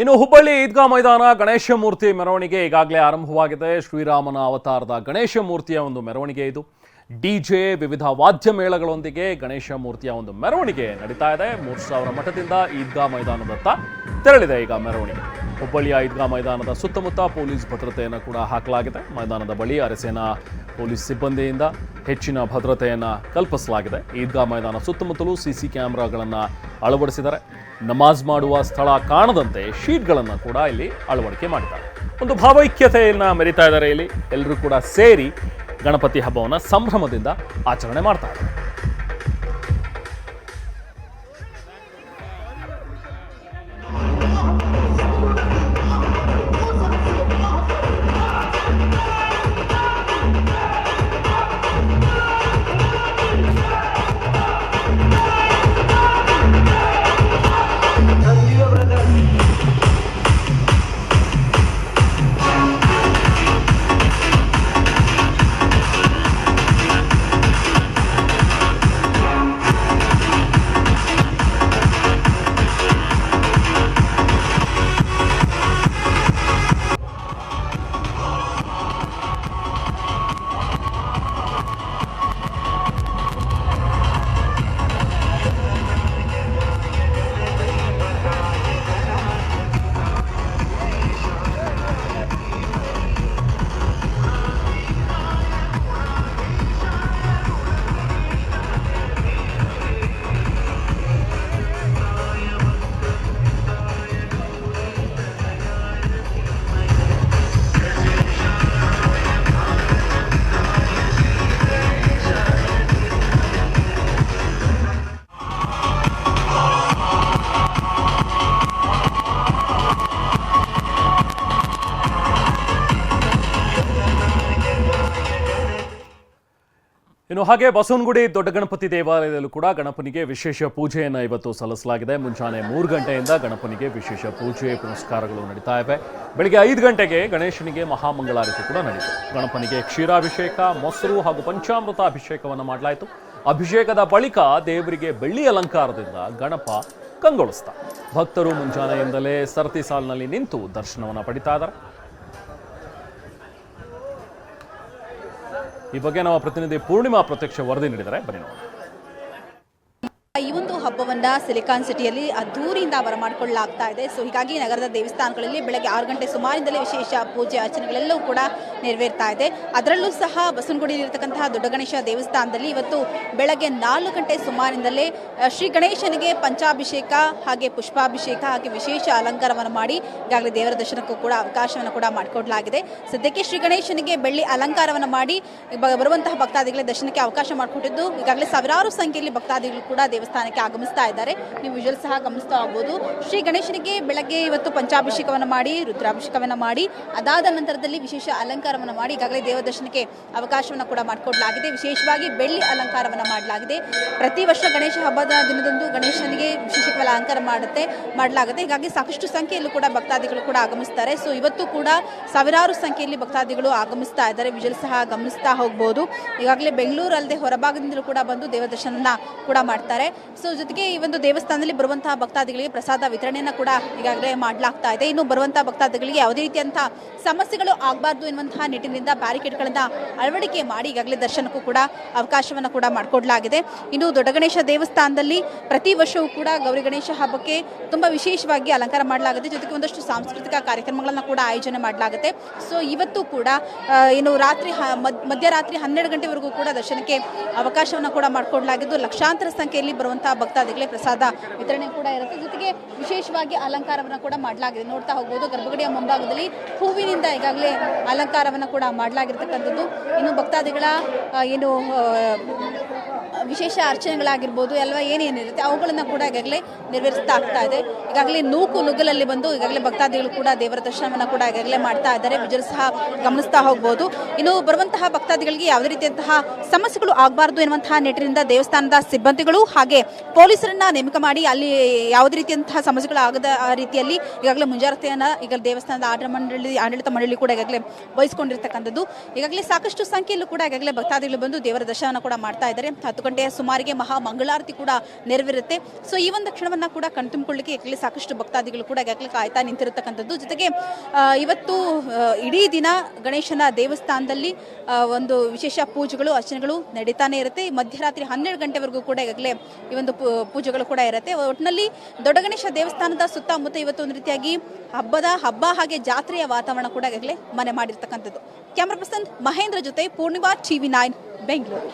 ಇನ್ನು ಹುಬ್ಬಳ್ಳಿ ಈದ್ಗಾ ಮೈದಾನ ಗಣೇಶ ಮೂರ್ತಿ ಮೆರವಣಿಗೆ ಈಗಾಗಲೇ ಆರಂಭವಾಗಿದೆ. ಶ್ರೀರಾಮನ ಅವತಾರದ ಗಣೇಶ ಮೂರ್ತಿಯ ಒಂದು ಮೆರವಣಿಗೆ ಇದು. ಡಿಜೆ ವಿವಿಧ ವಾದ್ಯ ಮೇಳಗಳೊಂದಿಗೆ ಗಣೇಶ ಮೂರ್ತಿಯ ಒಂದು ಮೆರವಣಿಗೆ ನಡೀತಾ ಇದೆ. ಮೂರು ಸಾವಿರ ಮಠದಿಂದ ಈದ್ಗಾ ಮೈದಾನದತ್ತ ತೆರಳಿದೆ ಈಗ ಮೆರವಣಿಗೆ. ಹುಬ್ಬಳ್ಳಿಯ ಈದ್ಗಾ ಮೈದಾನದ ಸುತ್ತಮುತ್ತ ಪೊಲೀಸ್ ಭದ್ರತೆಯನ್ನು ಕೂಡ ಹಾಕಲಾಗಿದೆ. ಮೈದಾನದ ಬಳಿ ಅರಸೇನಾ ಪೊಲೀಸ್ ಸಿಬ್ಬಂದಿಯಿಂದ ಹೆಚ್ಚಿನ ಭದ್ರತೆಯನ್ನು ಕಲ್ಪಿಸಲಾಗಿದೆ. ಈದ್ಗಾ ಮೈದಾನ ಸುತ್ತಮುತ್ತಲೂ ಸಿಸಿ ಕ್ಯಾಮೆರಾಗಳನ್ನು ಅಳವಡಿಸಿದ್ದಾರೆ. ನಮಾಜ್ ಮಾಡುವ ಸ್ಥಳ ಕಾಣದಂತೆ ಶೀಟ್ಗಳನ್ನು ಕೂಡ ಇಲ್ಲಿ ಅಳವಡಿಕೆ ಮಾಡಿದ್ದಾರೆ. ಒಂದು ಭಾವೈಕ್ಯತೆಯನ್ನು ಮೆರಿತಾ ಇದ್ದಾರೆ ಇಲ್ಲಿ. ಎಲ್ಲರೂ ಕೂಡ ಸೇರಿ ಗಣಪತಿ ಹಬ್ಬವನ್ನು ಸಂಭ್ರಮದಿಂದ ಆಚರಣೆ ಮಾಡ್ತಾರೆ ಇನ್ನು ಹಾಗೆ ಬಸವನಗುಡಿ ದೊಡ್ಡ ಗಣಪತಿ ದೇವಾಲಯದಲ್ಲೂ ಕೂಡ ಗಣಪನಿಗೆ ವಿಶೇಷ ಪೂಜೆಯನ್ನು ಇವತ್ತು ಸಲ್ಲಿಸಲಾಗಿದೆ. ಮುಂಜಾನೆ ಮೂರು ಗಂಟೆಯಿಂದ ಗಣಪನಿಗೆ ವಿಶೇಷ ಪೂಜೆ ಪುನಸ್ಕಾರಗಳು ನಡೀತಾ ಇವೆ. ಬೆಳಿಗ್ಗೆ ಐದು ಗಂಟೆಗೆ ಗಣೇಶನಿಗೆ ಮಹಾಮಂಗಳಾರತಿ ಕೂಡ ನಡೆಯಿತು ಗಣಪನಿಗೆ ಕ್ಷೀರಾಭಿಷೇಕ, ಮೊಸರು ಹಾಗೂ ಪಂಚಾಮೃತ ಅಭಿಷೇಕವನ್ನು ಮಾಡಲಾಯಿತು. ಅಭಿಷೇಕದ ಬಳಿಕ ದೇವರಿಗೆ ಬೆಳ್ಳಿ ಅಲಂಕಾರದಿಂದ ಗಣಪ ಕಂಗೊಳಿಸ್ತಾ. ಭಕ್ತರು ಮುಂಜಾನೆಯಿಂದಲೇ ಸರತಿ ಸಾಲಿನಲ್ಲಿ ನಿಂತು ದರ್ಶನವನ್ನು ಪಡಿತಾ ಇದ್ದಾರೆ. ಈ ಬಗ್ಗೆ ನಮ್ಮ ಪ್ರತಿನಿಧಿ ಪೂರ್ಣಿಮಾ ಪ್ರತ್ಯಕ್ಷ ವರದಿ ನೀಡಿದರೆ ಬನ್ನಿ ನೋಡೋಣ. ಹಬ್ಬವನ್ನ ಸಿಲಿಕಾನ್ ಸಿಟಿಯಲ್ಲಿ ಅದ್ದೂರಿಯಿಂದ ಬರಮಾಡಿಕೊಳ್ಳಲಾಗ್ತಾ ಇದೆ. ಸೊ ಹೀಗಾಗಿ ನಗರದ ದೇವಸ್ಥಾನಗಳಲ್ಲಿ ಬೆಳಗ್ಗೆ ಆರು ಗಂಟೆ ಸುಮಾರಿಂದಲೇ ವಿಶೇಷ ಪೂಜೆ ಅರ್ಚನೆಗಳೆಲ್ಲವೂ ಕೂಡ ನೆರವೇರ್ತಾ ಇದೆ. ಅದರಲ್ಲೂ ಸಹ ಬಸವನಗುಡಿಯಲ್ಲಿರ್ತಕ್ಕಂತಹ ದೊಡ್ಡ ಗಣೇಶ ದೇವಸ್ಥಾನದಲ್ಲಿ ಇವತ್ತು ಬೆಳಗ್ಗೆ ನಾಲ್ಕು ಗಂಟೆ ಸುಮಾರಿನಿಂದಲೇ ಶ್ರೀ ಗಣೇಶನಿಗೆ ಪಂಚಾಭಿಷೇಕ ಹಾಗೆ ಪುಷ್ಪಾಭಿಷೇಕ ಹಾಗೆ ವಿಶೇಷ ಅಲಂಕಾರವನ್ನು ಮಾಡಿ ಈಗಾಗಲೇ ದೇವರ ದರ್ಶನಕ್ಕೂ ಕೂಡ ಅವಕಾಶವನ್ನು ಕೂಡ ಮಾಡಿಕೊಡಲಾಗಿದೆ. ಸದ್ಯಕ್ಕೆ ಶ್ರೀ ಗಣೇಶನಿಗೆ ಬೆಳ್ಳಿ ಅಲಂಕಾರವನ್ನು ಮಾಡಿ ಬರುವಂತಹ ಭಕ್ತಾದಿಗಳ ದರ್ಶನಕ್ಕೆ ಅವಕಾಶ ಮಾಡಿಕೊಟ್ಟಿದ್ದು, ಈಗಾಗಲೇ ಸಾವಿರಾರು ಸಂಖ್ಯೆಯಲ್ಲಿ ಭಕ್ತಾದಿಗಳು ಕೂಡ ದೇವಸ್ಥಾನಕ್ಕೆ ಆಗಮಿಸ್ತಾ ಇದ್ದಾರೆ. ನೀವು ವಿಜುವಲ್ ಸಹ ಗಮನಿಸ್ತಾ ಹೋಗ್ಬೋದು. ಶ್ರೀ ಗಣೇಶನಿಗೆ ಬೆಳಗ್ಗೆ ಇವತ್ತು ಪಂಚಾಭಿಷೇಕವನ್ನು ಮಾಡಿ, ರುದ್ರಾಭಿಷೇಕವನ್ನು ಮಾಡಿ, ಅದಾದ ನಂತರದಲ್ಲಿ ವಿಶೇಷ ಅಲಂಕಾರವನ್ನು ಮಾಡಿ, ಈಗಾಗಲೇ ದೇವ ದರ್ಶನಕ್ಕೆ ಅವಕಾಶವನ್ನು ಕೂಡ ಮಾಡಿಕೊಡಲಾಗಿದೆ. ವಿಶೇಷವಾಗಿ ಬೆಳ್ಳಿ ಅಲಂಕಾರವನ್ನು ಮಾಡಲಾಗಿದೆ. ಪ್ರತಿ ವರ್ಷ ಗಣೇಶ ಹಬ್ಬದ ದಿನದಂದು ಗಣೇಶನಿಗೆ ವಿಶೇಷವಾದ ಅಲಂಕಾರ ಮಾಡುತ್ತೆ, ಮಾಡಲಾಗುತ್ತೆ. ಹೀಗಾಗಿ ಸಾಕಷ್ಟು ಸಂಖ್ಯೆಯಲ್ಲೂ ಕೂಡ ಭಕ್ತಾದಿಗಳು ಕೂಡ ಆಗಮಿಸ್ತಾರೆ. ಸೊ ಇವತ್ತು ಕೂಡ ಸಾವಿರಾರು ಸಂಖ್ಯೆಯಲ್ಲಿ ಭಕ್ತಾದಿಗಳು ಆಗಮಿಸ್ತಾ ಇದ್ದಾರೆ. ವಿಜಲ್ ಸಹ ಗಮನಿಸ್ತಾ ಹೋಗ್ಬೋದು. ಈಗಾಗಲೇ ಬೆಂಗಳೂರು ಅಲ್ಲದೆ ಹೊರಭಾಗದಿಂದಲೂ ಕೂಡ ಬಂದು ದೇವ ದರ್ಶನನ ಕೂಡ ಮಾಡ್ತಾರೆ. ಸೊ ಜೊತೆಗೆ ಈ ಒಂದು ದೇವಸ್ಥಾನದಲ್ಲಿ ಬರುವಂತಹ ಭಕ್ತಾದಿಗಳಿಗೆ ಪ್ರಸಾದ ವಿತರಣೆಯನ್ನು ಕೂಡ ಈಗಾಗಲೇ ಮಾಡಲಾಗ್ತಾ ಇದೆ. ಇನ್ನು ಬರುವಂತಹ ಭಕ್ತಾದಿಗಳಿಗೆ ಯಾವುದೇ ರೀತಿಯಂತಹ ಸಮಸ್ಯೆಗಳು ಆಗಬಾರ್ದು ಎನ್ನುವಂತಹ ನಿಟ್ಟಿನಿಂದ ಬ್ಯಾರಿಕೇಡ್ಗಳನ್ನು ಅಳವಡಿಕೆ ಮಾಡಿ ಈಗಾಗಲೇ ದರ್ಶನಕ್ಕೂ ಕೂಡ ಅವಕಾಶವನ್ನು ಕೂಡ ಮಾಡಿಕೊಡಲಾಗಿದೆ. ಇನ್ನು ದೊಡ್ಡ ಗಣೇಶ ದೇವಸ್ಥಾನದಲ್ಲಿ ಪ್ರತಿ ವರ್ಷವೂ ಕೂಡ ಗೌರಿ ಗಣೇಶ ಹಬ್ಬಕ್ಕೆ ತುಂಬ ವಿಶೇಷವಾಗಿ ಅಲಂಕಾರ ಮಾಡಲಾಗುತ್ತೆ. ಜೊತೆಗೆ ಒಂದಷ್ಟು ಸಾಂಸ್ಕೃತಿಕ ಕಾರ್ಯಕ್ರಮಗಳನ್ನು ಕೂಡ ಆಯೋಜನೆ ಮಾಡಲಾಗುತ್ತೆ. ಸೊ, ಇವತ್ತು ಕೂಡ ಇನ್ನು ರಾತ್ರಿ ಮಧ್ಯರಾತ್ರಿ ಹನ್ನೆರಡು ಗಂಟೆವರೆಗೂ ಕೂಡ ದರ್ಶನಕ್ಕೆ ಅವಕಾಶವನ್ನು ಕೂಡ ಮಾಡಿಕೊಡಲಾಗಿದ್ದು ಲಕ್ಷಾಂತರ ಸಂಖ್ಯೆಯಲ್ಲಿ ಬರುವಂತಹ ಭಕ್ತಾದಿಗಳಿಗೆ ಪ್ರಸಾದ ವಿತರಣೆ ಕೂಡ ಇರುತ್ತೆ. ಜೊತೆಗೆ ವಿಶೇಷವಾಗಿ ಅಲಂಕಾರವನ್ನು ಕೂಡ ಮಾಡಲಾಗಿದೆ. ನೋಡ್ತಾ ಹೋಗ್ಬೋದು, ಗರ್ಭಗುಡಿಯ ಮುಂಭಾಗದಲ್ಲಿ ಹೂವಿನಿಂದ ಈಗಾಗಲೇ ಅಲಂಕಾರವನ್ನು ಕೂಡ ಮಾಡಲಾಗಿರ್ತಕ್ಕಂಥದ್ದು. ಇನ್ನು ಭಕ್ತಾದಿಗಳ ಏನು ವಿಶೇಷ ಅರ್ಚನೆಗಳಾಗಿರ್ಬೋದು, ಅಲ್ವಾ, ಏನೇನಿರುತ್ತೆ, ಅವುಗಳನ್ನು ಕೂಡ ಈಗಾಗಲೇ ನೆರವೇರಿಸ್ತಾ ಆಗ್ತಾ ಇದೆ. ಈಗಾಗಲೇ ನೂಕು ನುಗ್ಗಲಲ್ಲಿ ಬಂದು ಈಗಾಗಲೇ ಭಕ್ತಾದಿಗಳು ಕೂಡ ದೇವರ ದರ್ಶನವನ್ನು ಕೂಡ ಈಗಾಗಲೇ ಮಾಡ್ತಾ ಇದ್ದಾರೆ. ಬಿಜರು ಸಹ ಗಮನಿಸ್ತಾ ಹೋಗ್ಬೋದು. ಇನ್ನು ಬರುವಂತಹ ಭಕ್ತಾದಿಗಳಿಗೆ ಯಾವುದೇ ರೀತಿಯಂತಹ ಸಮಸ್ಯೆಗಳು ಆಗಬಾರ್ದು ಎನ್ನುವಂತಹ ನಿಟ್ಟಿನಿಂದ ದೇವಸ್ಥಾನದ ಸಿಬ್ಬಂದಿಗಳು ಹಾಗೆ ಪೊಲೀಸರನ್ನ ನೇಮಕ ಮಾಡಿ ಅಲ್ಲಿ ಯಾವುದೇ ರೀತಿಯಂತಹ ಸಮಸ್ಯೆಗಳು ಆಗದ ಆ ರೀತಿಯಲ್ಲಿ ಈಗಾಗಲೇ ಮುಂಜಾಗ್ರತೆಯನ್ನು ಈಗ ದೇವಸ್ಥಾನದ ಆಡಳಿತ ಮಂಡಳಿ ಆಡಳಿತ ಮಂಡಳಿ ಕೂಡ ಈಗಾಗಲೇ ವಹಿಸಿಕೊಂಡಿರ್ತಕ್ಕಂಥದ್ದು. ಈಗಾಗಲೇ ಸಾಕಷ್ಟು ಸಂಖ್ಯೆಯಲ್ಲೂ ಕೂಡ ಈಗಾಗಲೇ ಭಕ್ತಾದಿಗಳು ಬಂದು ದೇವರ ದರ್ಶನ ಕೂಡ ಮಾಡ್ತಾ ಇದ್ದಾರೆ. ಹತ್ತು ಗಂಟೆಯ ಸುಮಾರಿಗೆ ಮಹಾ ಮಂಗಳಾರತಿ ಕೂಡ ನೆರವೇರುತ್ತೆ. ಸೊ ಈ ಒಂದು ಕ್ಷಣವನ್ನು ಕೂಡ ಕಣ್ತುಂಬಿಕೊಳ್ಳಿಕ್ಕೆ ಈಗಾಗಲೇ ಸಾಕಷ್ಟು ಭಕ್ತಾದಿಗಳು ಕೂಡ ಈಗಾಗಲೇ ಕಾಯ್ತಾ ನಿಂತಿರತಕ್ಕಂಥದ್ದು ಜೊತೆಗೆ ಇವತ್ತು ಇಡೀ ದಿನ ಗಣೇಶನ ದೇವಸ್ಥಾನದಲ್ಲಿ ಒಂದು ವಿಶೇಷ ಪೂಜೆಗಳು, ಅರ್ಚನೆಗಳು ನಡೀತಾನೆ ಇರುತ್ತೆ. ಮಧ್ಯರಾತ್ರಿ ಹನ್ನೆರಡು ಗಂಟೆವರೆಗೂ ಕೂಡ ಈಗಾಗಲೇ ಈ ಒಂದು ಪೂಜೆಗಳು ಕೂಡ ಇರುತ್ತೆ. ಒಟ್ಟಿನಲ್ಲಿ ದೊಡ್ಡ ಗಣೇಶ ದೇವಸ್ಥಾನದ ಸುತ್ತಮುತ್ತ ಇವತ್ತು ಒಂದು ರೀತಿಯಾಗಿ ಹಬ್ಬದ ಹಬ್ಬ ಹಾಗೆ ಜಾತ್ರೆಯ ವಾತಾವರಣ ಕೂಡ ಈಗಾಗಲೇ ಮನೆ ಮಾಡಿರ್ತಕ್ಕಂಥದ್ದು. ಕ್ಯಾಮ್ರಾ ಪರ್ಸನ್ ಮಹೇಂದ್ರ ಜೊತೆ ಪೂರ್ಣಿಮಾ ಟಿವಿ ನೈನ್, ಬೆಂಗಳೂರು.